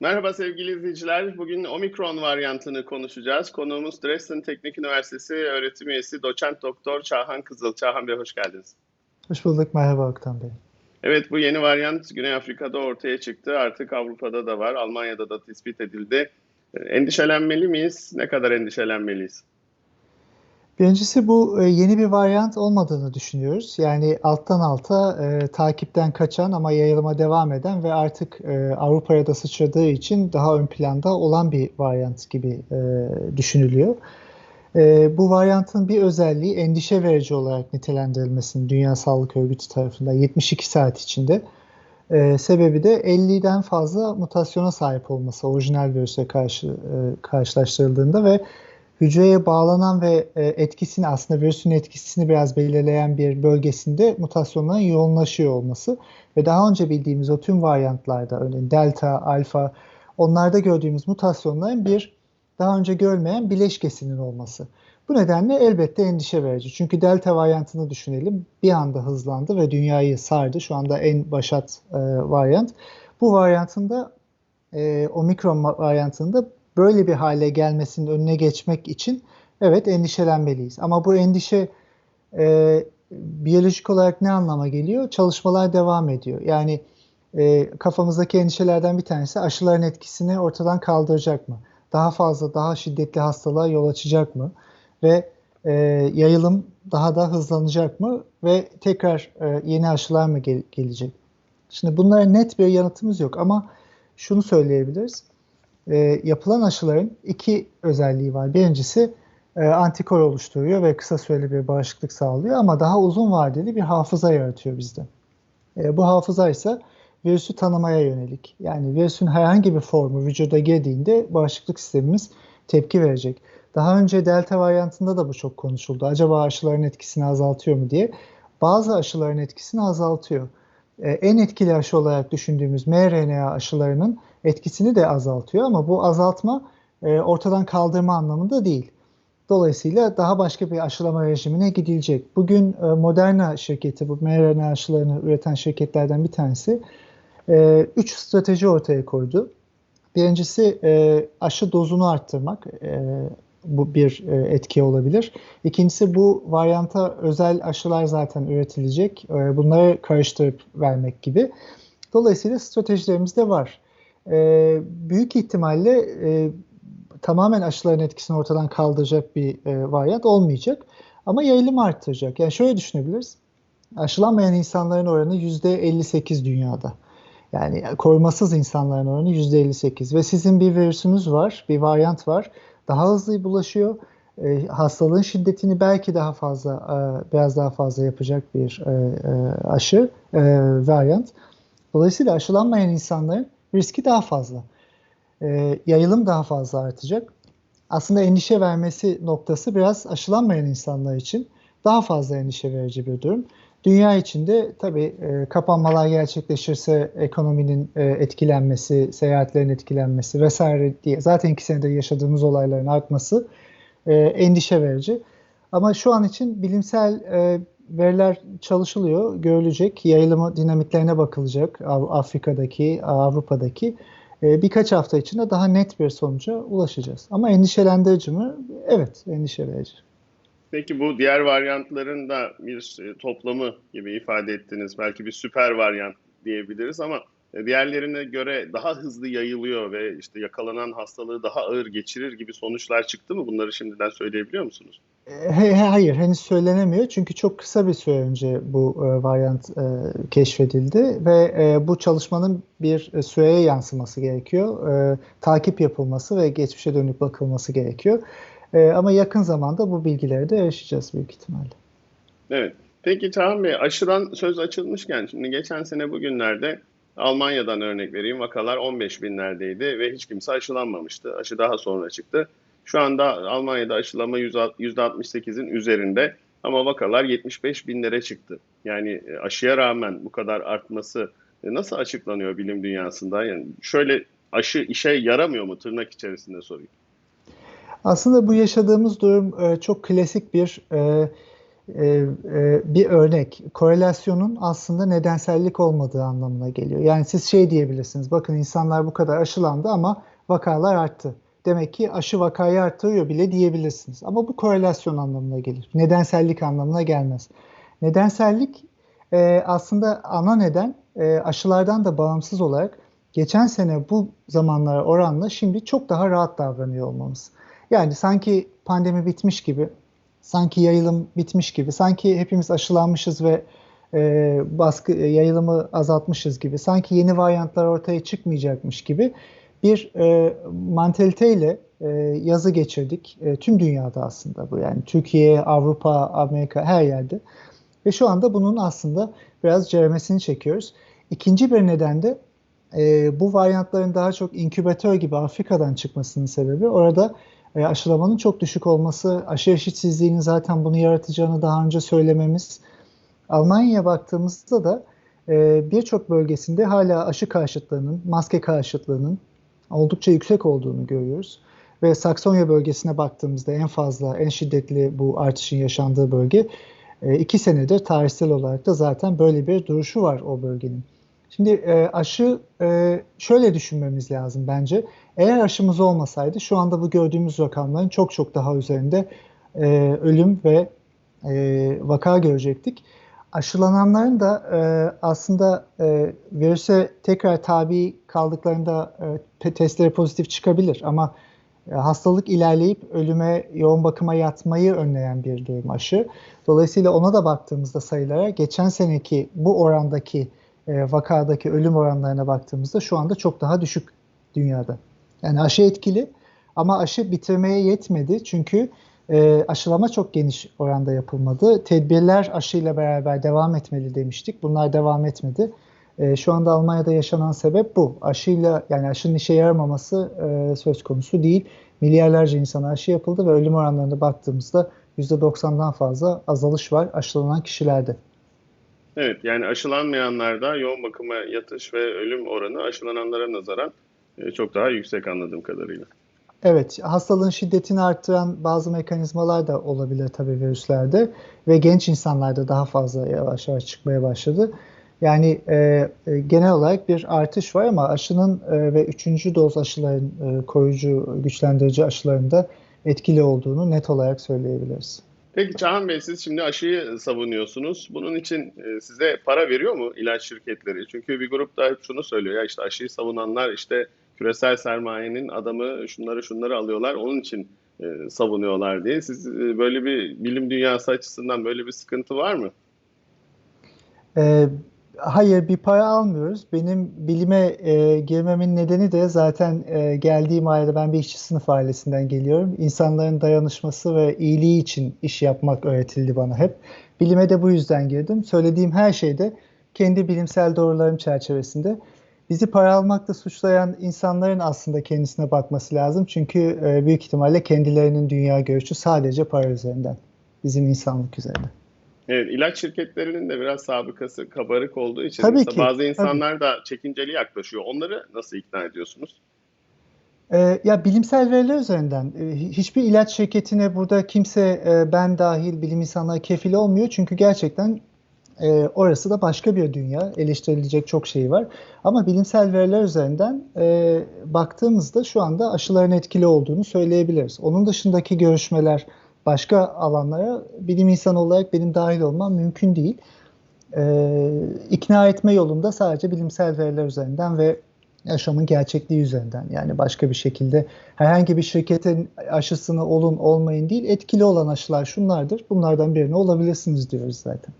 Merhaba sevgili izleyiciler. Bugün omikron varyantını konuşacağız. Konuğumuz Dresden Teknik Üniversitesi öğretim üyesi doçent doktor Çağhan Kızıl. Çağhan Bey hoş geldiniz. Hoş bulduk. Merhaba Oktan Bey. Evet bu yeni varyant Güney Afrika'da ortaya çıktı. Artık Avrupa'da da var. Almanya'da da tespit edildi. Endişelenmeli miyiz? Ne kadar endişelenmeliyiz? Birincisi bu e, yeni bir varyant olmadığını düşünüyoruz. Yani alttan alta e, takipten kaçan ama yayılıma devam eden ve artık e, Avrupa'ya da sıçradığı için daha ön planda olan bir varyant gibi e, düşünülüyor. E, bu varyantın bir özelliği endişe verici olarak nitelendirilmesinin Dünya Sağlık Örgütü tarafından 72 saat içinde. E, sebebi de 50'den fazla mutasyona sahip olması orijinal virüse karşı e, karşılaştırıldığında ve hücreye bağlanan ve e, etkisini aslında virüsün etkisini biraz belirleyen bir bölgesinde mutasyonların yoğunlaşıyor olması ve daha önce bildiğimiz o tüm varyantlarda örneğin delta, alfa onlarda gördüğümüz mutasyonların bir daha önce görmeyen bileşkesinin olması. Bu nedenle elbette endişe verici. Çünkü delta varyantını düşünelim. Bir anda hızlandı ve dünyayı sardı. Şu anda en başat e, varyant. Bu varyantında e, omikron varyantında böyle bir hale gelmesinin önüne geçmek için evet endişelenmeliyiz. Ama bu endişe e, biyolojik olarak ne anlama geliyor? Çalışmalar devam ediyor. Yani e, kafamızdaki endişelerden bir tanesi aşıların etkisini ortadan kaldıracak mı? Daha fazla, daha şiddetli hastalığa yol açacak mı? Ve e, yayılım daha da hızlanacak mı? Ve tekrar e, yeni aşılar mı gel gelecek? Şimdi bunlara net bir yanıtımız yok ama şunu söyleyebiliriz e, yapılan aşıların iki özelliği var. Birincisi e, antikor oluşturuyor ve kısa süreli bir bağışıklık sağlıyor ama daha uzun vadeli bir hafıza yaratıyor bizde. E, bu hafıza ise virüsü tanımaya yönelik. Yani virüsün herhangi bir formu vücuda girdiğinde bağışıklık sistemimiz tepki verecek. Daha önce delta varyantında da bu çok konuşuldu. Acaba aşıların etkisini azaltıyor mu diye. Bazı aşıların etkisini azaltıyor. Ee, en etkili aşı olarak düşündüğümüz mRNA aşılarının etkisini de azaltıyor ama bu azaltma e, ortadan kaldırma anlamında değil. Dolayısıyla daha başka bir aşılama rejimine gidilecek. Bugün e, Moderna şirketi, bu mRNA aşılarını üreten şirketlerden bir tanesi, e, üç strateji ortaya koydu. Birincisi aşı dozunu arttırmak bu bir e, etki olabilir. İkincisi bu varyanta özel aşılar zaten üretilecek. E, bunları karıştırıp vermek gibi. Dolayısıyla stratejilerimiz de var. E, büyük ihtimalle e, tamamen aşıların etkisini ortadan kaldıracak bir e, varyant olmayacak. Ama yayılımı arttıracak. Yani şöyle düşünebiliriz. Aşılanmayan insanların oranı %58 dünyada. Yani korumasız insanların oranı %58 ve sizin bir virüsünüz var, bir varyant var daha hızlı bulaşıyor. E, hastalığın şiddetini belki daha fazla, e, biraz daha fazla yapacak bir e, e, aşı, e, varyant. Dolayısıyla aşılanmayan insanların riski daha fazla. E, yayılım daha fazla artacak. Aslında endişe vermesi noktası biraz aşılanmayan insanlar için daha fazla endişe verici bir durum. Dünya içinde tabii e, kapanmalar gerçekleşirse ekonominin e, etkilenmesi, seyahatlerin etkilenmesi vesaire diye zaten iki senede yaşadığımız olayların artması e, endişe verici. Ama şu an için bilimsel e, veriler çalışılıyor, görülecek, yayılımı dinamiklerine bakılacak Afrika'daki, Avrupa'daki. E, birkaç hafta içinde daha net bir sonuca ulaşacağız. Ama endişelendirici mi? Evet, endişe verici. Peki bu diğer varyantların da bir e, toplamı gibi ifade ettiniz. Belki bir süper varyant diyebiliriz ama diğerlerine göre daha hızlı yayılıyor ve işte yakalanan hastalığı daha ağır geçirir gibi sonuçlar çıktı mı? Bunları şimdiden söyleyebiliyor musunuz? E, hayır, henüz söylenemiyor çünkü çok kısa bir süre önce bu varyant keşfedildi ve bu çalışmanın bir süreye yansıması gerekiyor. Takip yapılması ve geçmişe dönük bakılması gerekiyor. E, ama yakın zamanda bu bilgilere de erişeceğiz büyük ihtimalle. Evet. Peki Çağan Bey aşıdan söz açılmışken şimdi geçen sene bugünlerde Almanya'dan örnek vereyim vakalar 15 binlerdeydi ve hiç kimse aşılanmamıştı. Aşı daha sonra çıktı. Şu anda Almanya'da aşılama %68'in üzerinde ama vakalar 75 binlere çıktı. Yani e, aşıya rağmen bu kadar artması e, nasıl açıklanıyor bilim dünyasında? Yani şöyle aşı işe yaramıyor mu tırnak içerisinde sorayım. Aslında bu yaşadığımız durum e, çok klasik bir e, e, bir örnek. Korelasyonun aslında nedensellik olmadığı anlamına geliyor. Yani siz şey diyebilirsiniz. Bakın insanlar bu kadar aşılandı ama vakalar arttı. Demek ki aşı vakayı arttırıyor bile diyebilirsiniz. Ama bu korelasyon anlamına gelir. Nedensellik anlamına gelmez. Nedensellik e, aslında ana neden e, aşılardan da bağımsız olarak geçen sene bu zamanlara oranla şimdi çok daha rahat davranıyor olmamız. Yani sanki pandemi bitmiş gibi, sanki yayılım bitmiş gibi, sanki hepimiz aşılanmışız ve e, baskı e, yayılımı azaltmışız gibi, sanki yeni varyantlar ortaya çıkmayacakmış gibi bir e, mantaliteyle e, yazı geçirdik. E, tüm dünyada aslında bu yani Türkiye, Avrupa, Amerika her yerde. Ve şu anda bunun aslında biraz ceremesini çekiyoruz. İkinci bir neden de e, bu varyantların daha çok inkübatör gibi Afrika'dan çıkmasının sebebi orada e, aşılamanın çok düşük olması, aşı eşitsizliğinin zaten bunu yaratacağını daha önce söylememiz. Almanya'ya baktığımızda da e, birçok bölgesinde hala aşı karşıtlığının, maske karşıtlığının oldukça yüksek olduğunu görüyoruz. Ve Saksonya bölgesine baktığımızda en fazla, en şiddetli bu artışın yaşandığı bölge e, iki senedir tarihsel olarak da zaten böyle bir duruşu var o bölgenin. Şimdi e, aşı e, şöyle düşünmemiz lazım bence. Eğer aşımız olmasaydı şu anda bu gördüğümüz rakamların çok çok daha üzerinde e, ölüm ve vaka görecektik. Aşılananların da aslında virüse tekrar tabi kaldıklarında testleri pozitif çıkabilir ama hastalık ilerleyip ölüme, yoğun bakıma yatmayı önleyen bir durum aşı. Dolayısıyla ona da baktığımızda sayılara geçen seneki bu orandaki e, vakadaki ölüm oranlarına baktığımızda şu anda çok daha düşük dünyada. Yani aşı etkili ama aşı bitirmeye yetmedi çünkü e, aşılama çok geniş oranda yapılmadı. Tedbirler aşıyla beraber devam etmeli demiştik. Bunlar devam etmedi. E, şu anda Almanya'da yaşanan sebep bu. Aşıyla yani aşının işe yaramaması e, söz konusu değil. Milyarlarca insana aşı yapıldı ve ölüm oranlarına baktığımızda %90'dan fazla azalış var aşılanan kişilerde. Evet yani aşılanmayanlarda yoğun bakıma yatış ve ölüm oranı aşılananlara nazaran e, çok daha yüksek anladığım kadarıyla. Evet, hastalığın şiddetini arttıran bazı mekanizmalar da olabilir tabii virüslerde ve genç insanlarda daha fazla yavaş yavaş çıkmaya başladı. Yani e, e, genel olarak bir artış var ama aşının e, ve üçüncü doz aşıların e, koruyucu, güçlendirici aşılarında etkili olduğunu net olarak söyleyebiliriz. Peki Çağan Bey siz şimdi aşıyı savunuyorsunuz. Bunun için e, size para veriyor mu ilaç şirketleri? Çünkü bir grup da hep şunu söylüyor ya işte aşıyı savunanlar işte küresel sermayenin adamı şunları şunları alıyorlar onun için e, savunuyorlar diye. Siz e, böyle bir bilim dünyası açısından böyle bir sıkıntı var mı? Ee, hayır bir para almıyoruz. Benim bilime e, girmemin nedeni de zaten e, geldiğim ailede ben bir işçi sınıf ailesinden geliyorum. İnsanların dayanışması ve iyiliği için iş yapmak öğretildi bana hep. Bilime de bu yüzden girdim. Söylediğim her şeyde kendi bilimsel doğrularım çerçevesinde bizi para almakla suçlayan insanların aslında kendisine bakması lazım. Çünkü e, büyük ihtimalle kendilerinin dünya görüşü sadece para üzerinden. Bizim insanlık üzerinden. Evet, ilaç şirketlerinin de biraz sabıkası kabarık olduğu için tabii ki, bazı insanlar tabii. da çekinceli yaklaşıyor. Onları nasıl ikna ediyorsunuz? Ee, ya bilimsel veriler üzerinden e, hiçbir ilaç şirketine burada kimse e, ben dahil bilim insanları kefil olmuyor çünkü gerçekten e, orası da başka bir dünya. Eleştirilecek çok şey var. Ama bilimsel veriler üzerinden e, baktığımızda şu anda aşıların etkili olduğunu söyleyebiliriz. Onun dışındaki görüşmeler başka alanlara bilim insanı olarak benim dahil olmam mümkün değil. E, ikna etme yolunda sadece bilimsel veriler üzerinden ve yaşamın gerçekliği üzerinden yani başka bir şekilde herhangi bir şirketin aşısını olun olmayın değil etkili olan aşılar şunlardır bunlardan birini olabilirsiniz diyoruz zaten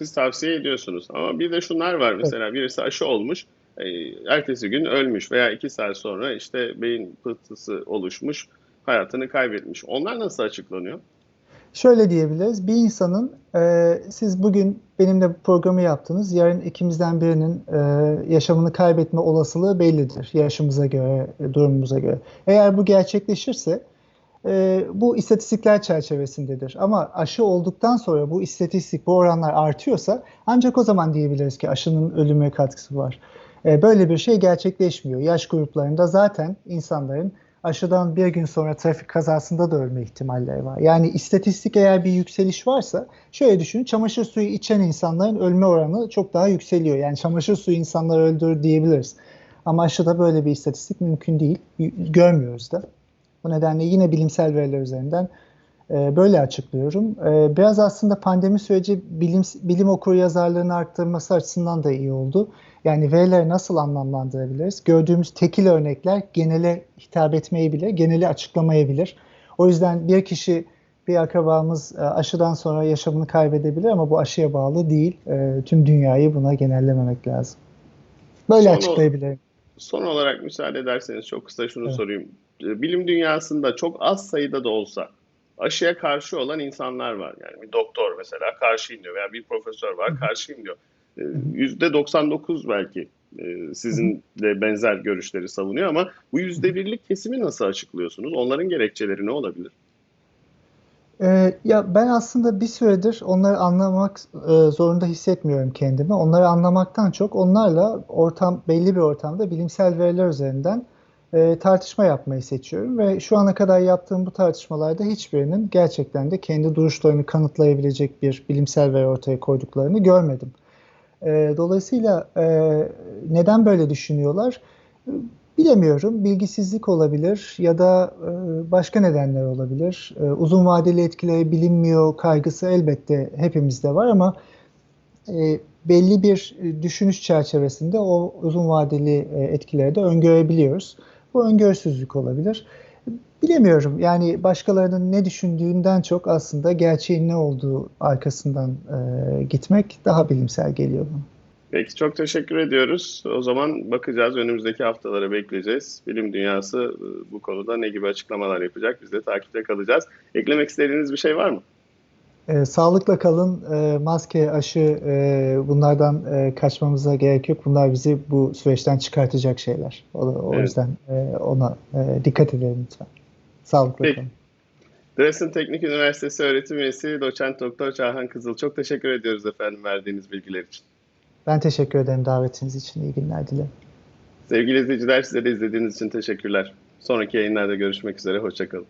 siz tavsiye ediyorsunuz. Ama bir de şunlar var mesela birisi aşı olmuş, e, ertesi gün ölmüş veya iki saat sonra işte beyin pıhtısı oluşmuş, hayatını kaybetmiş. Onlar nasıl açıklanıyor? Şöyle diyebiliriz. Bir insanın e, siz bugün benimle programı yaptınız. Yarın ikimizden birinin e, yaşamını kaybetme olasılığı bellidir. Yaşımıza göre, durumumuza göre. Eğer bu gerçekleşirse e, bu istatistikler çerçevesindedir. Ama aşı olduktan sonra bu istatistik, bu oranlar artıyorsa ancak o zaman diyebiliriz ki aşının ölüme katkısı var. E, böyle bir şey gerçekleşmiyor. Yaş gruplarında zaten insanların aşıdan bir gün sonra trafik kazasında da ölme ihtimalleri var. Yani istatistik eğer bir yükseliş varsa şöyle düşünün çamaşır suyu içen insanların ölme oranı çok daha yükseliyor. Yani çamaşır suyu insanları öldürür diyebiliriz. Ama aşıda böyle bir istatistik mümkün değil. Görmüyoruz da. Bu nedenle yine bilimsel veriler üzerinden böyle açıklıyorum. E, biraz aslında pandemi süreci bilim, bilim okur yazarlığını arttırması açısından da iyi oldu. Yani verileri nasıl anlamlandırabiliriz? Gördüğümüz tekil örnekler genele hitap etmeyebilir, geneli açıklamayabilir. O yüzden bir kişi, bir akrabamız e, aşıdan sonra yaşamını kaybedebilir ama bu aşıya bağlı değil. Tüm dünyayı buna genellememek lazım. Böyle son açıklayabilirim. Son olarak müsaade ederseniz çok kısa şunu evet. sorayım. Bilim dünyasında çok az sayıda da olsa aşıya karşı olan insanlar var. Yani bir doktor mesela karşıyım diyor veya bir profesör var karşıyım diyor. Ee, yüzde 99 belki e, sizinle benzer görüşleri savunuyor ama bu yüzde birlik kesimi nasıl açıklıyorsunuz? Onların gerekçeleri ne olabilir? Ee, ya ben aslında bir süredir onları anlamak e, zorunda hissetmiyorum kendimi. Onları anlamaktan çok onlarla ortam belli bir ortamda bilimsel veriler üzerinden e, tartışma yapmayı seçiyorum ve şu ana kadar yaptığım bu tartışmalarda hiçbirinin gerçekten de kendi duruşlarını kanıtlayabilecek bir bilimsel veri ortaya koyduklarını görmedim. E, dolayısıyla e, neden böyle düşünüyorlar? Bilemiyorum. Bilgisizlik olabilir ya da e, başka nedenler olabilir. E, uzun vadeli etkileri bilinmiyor kaygısı elbette hepimizde var ama e, belli bir düşünüş çerçevesinde o uzun vadeli e, etkileri de öngörebiliyoruz. Bu öngörüsüzlük olabilir. Bilemiyorum. Yani başkalarının ne düşündüğünden çok aslında gerçeğin ne olduğu arkasından e, gitmek daha bilimsel geliyor bana. Peki çok teşekkür ediyoruz. O zaman bakacağız önümüzdeki haftalara bekleyeceğiz. Bilim dünyası e, bu konuda ne gibi açıklamalar yapacak biz de takipte kalacağız. Eklemek istediğiniz bir şey var mı? E, sağlıkla kalın, e, maske, aşı e, bunlardan e, kaçmamıza gerek yok. Bunlar bizi bu süreçten çıkartacak şeyler. O, o evet. yüzden e, ona e, dikkat edelim lütfen. Sağlıkla Peki. kalın. Dresden Teknik Üniversitesi öğretim üyesi doçent doktor Çağhan Kızıl. Çok teşekkür ediyoruz efendim verdiğiniz bilgiler için. Ben teşekkür ederim davetiniz için. İyi günler dilerim. Sevgili izleyiciler size de izlediğiniz için teşekkürler. Sonraki yayınlarda görüşmek üzere. Hoşçakalın.